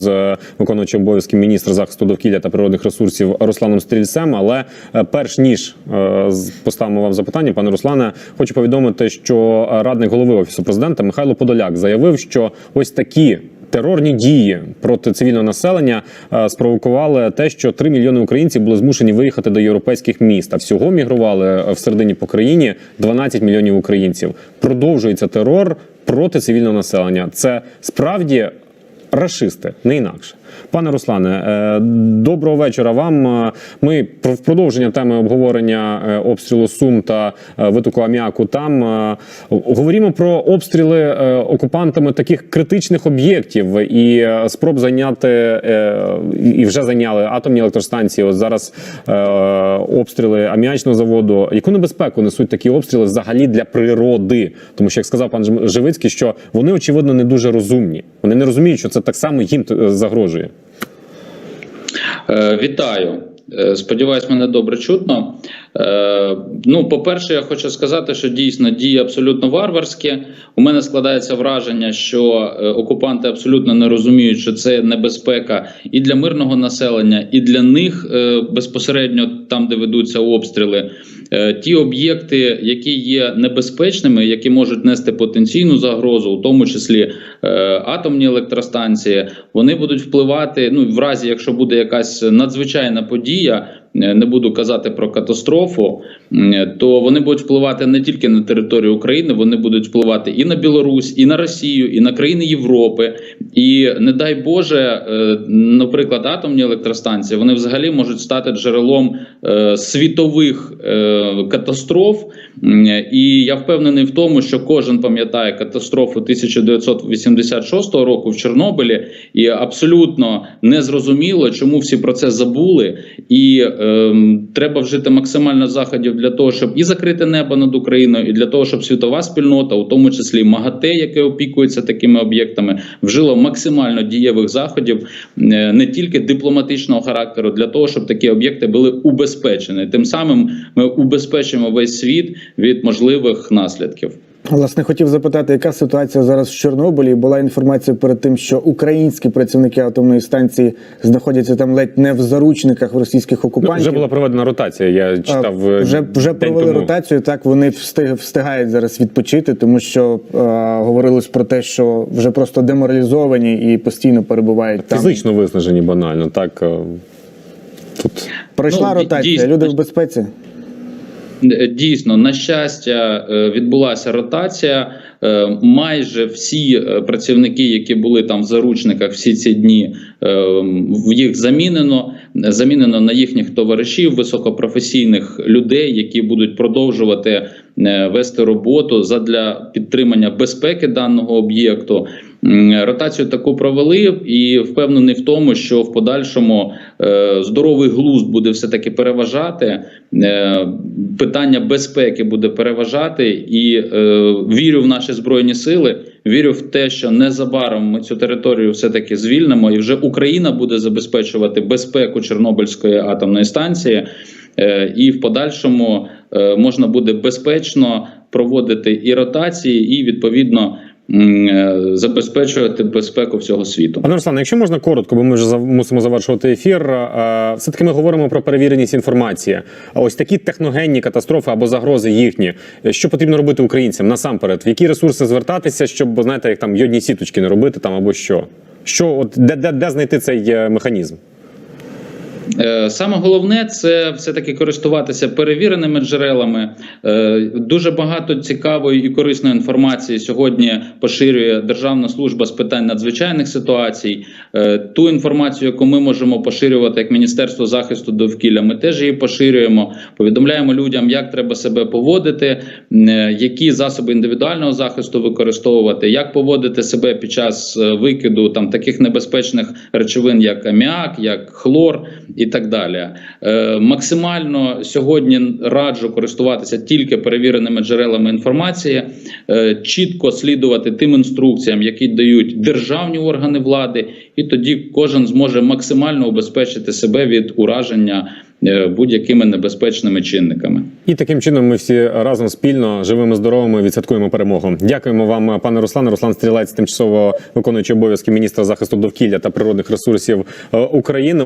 з виконуючим обов'язки міністра захисту довкілля та природних ресурсів Русланом Стрільцем. Але е, перш ніж е, поставимо вам запитання, пане Руслане, хочу повідомити, що радник голови офісу президента Михайло Подоляк заявив, що ось такі. Терорні дії проти цивільного населення е, спровокували те, що 3 мільйони українців були змушені виїхати до європейських міст. А всього мігрували в середині по країні 12 мільйонів українців. Продовжується терор проти цивільного населення. Це справді рашисти, не інакше. Пане Руслане, е, доброго вечора вам. Е, Ми в продовження теми обговорення е, обстрілу Сум та витоку аміаку там говоримо про обстріли окупантами таких критичних об'єктів і спроб зайняти і- вже зайняли атомні електростанції. От зараз обстріли аміачного заводу. Яку небезпеку несуть такі обстріли взагалі для природи? Тому що, як сказав пан Живицький, що вони очевидно не дуже розумні. Вони не розуміють, що це так само їм е, загрожує. Е, Вітаю. Е, Сподіваюсь, мене добре чутно. Ну, по-перше, я хочу сказати, що дійсно дії абсолютно варварські. У мене складається враження, що е, окупанти абсолютно не розуміють, що це небезпека і для мирного населення, і для них е, безпосередньо там, де ведуться обстріли. Е, Ті об'єкти, які є небезпечними, які можуть нести потенційну загрозу, у тому числі атомні електростанції, вони будуть впливати. Ну в разі, якщо буде якась надзвичайна подія, не буду казати про катастрофу, то вони будуть впливати не тільки на територію України, вони будуть впливати і на Білорусь, і на Росію, і на країни Європи. І не дай Боже, е, наприклад, атомні електростанції вони взагалі можуть стати джерелом е, світових е, катастроф. І я впевнений в тому, що кожен пам'ятає катастрофу 1986 року в Чорнобилі, і абсолютно незрозуміло, чому всі про це забули. І треба вжити максимально заходів для того, щоб і закрити небо над Україною, і для того, щоб світова спільнота, у тому числі МАГАТЕ, яке опікується такими об'єктами, вжило максимально дієвих заходів е, не тільки дипломатичного характеру, для того, щоб такі об'єкти були убезпечені. Тим самим ми убезпечимо весь світ від можливих наслідків. Власне, хотів запитати, яка ситуація зараз в Чорнобилі? Була інформація перед тим, що українські працівники атомної станції знаходяться там ледь не в заручниках в російських Ну, окупантів. вже була проведена ротація. Я читав е, вже, вже день провели тому. ротацію. Так вони встиг, встигають зараз відпочити, тому що е, говорилось про те, що вже просто деморалізовані і постійно перебувають там. Фізично виснажені банально. Так е, тут Пройшла Ну, ротація. дійсно. Люди в безпеці. Дійсно, на щастя, е, відбулася ротація. Е, Майже всі е, працівники, які були там в заручниках всі ці дні, їх замінено. Замінено на їхніх товаришів, високопрофесійних людей, які будуть продовжувати вести роботу задля підтримання безпеки даного об'єкту. Ротацію таку провели, і впевнений в тому, що в подальшому е, здоровий глузд буде все таки переважати. Е, питання безпеки буде переважати, і е, вірю в наші збройні сили. Вірю в те, що незабаром ми цю територію все таки звільнимо, і вже Україна буде забезпечувати безпеку Чорнобильської атомної станції. І в подальшому можна буде безпечно проводити і ротації, і відповідно забезпечувати безпеку всього світу. Пане Руслане, якщо можна коротко, бо ми вже мусимо завершувати ефір. е, Все таки ми говоримо про перевіреність інформації. А ось такі техногенні катастрофи або загрози їхні. е, Що потрібно робити українцям насамперед? В які ресурси звертатися, щоб знаєте, як там йодні сіточки не робити там або що? Що от де, де, де знайти цей е, механізм? Е, Саме головне це все таки користуватися перевіреними джерелами. Е, Дуже багато цікавої і корисної інформації сьогодні поширює Державна служба з питань надзвичайних ситуацій. Е, Ту інформацію, яку ми можемо поширювати як Міністерство захисту довкілля, ми теж її поширюємо. Повідомляємо людям, як треба себе поводити, які засоби індивідуального захисту використовувати, як поводити себе під час викиду там таких небезпечних речовин, як аміак, як хлор і так далі. Е, максимально сьогодні раджу користуватися тільки перевіреними джерелами інформації, е, чітко слідувати тим інструкціям, які дають державні органи влади, і тоді кожен зможе максимально убезпечити себе від ураження е, будь-якими небезпечними чинниками. І таким чином ми всі разом спільно живими, здоровими відсвяткуємо перемогу. Дякуємо вам, пане Руслане. Руслан Стрілець, тимчасово виконуючий обов'язки міністра захисту довкілля та природних ресурсів е, України.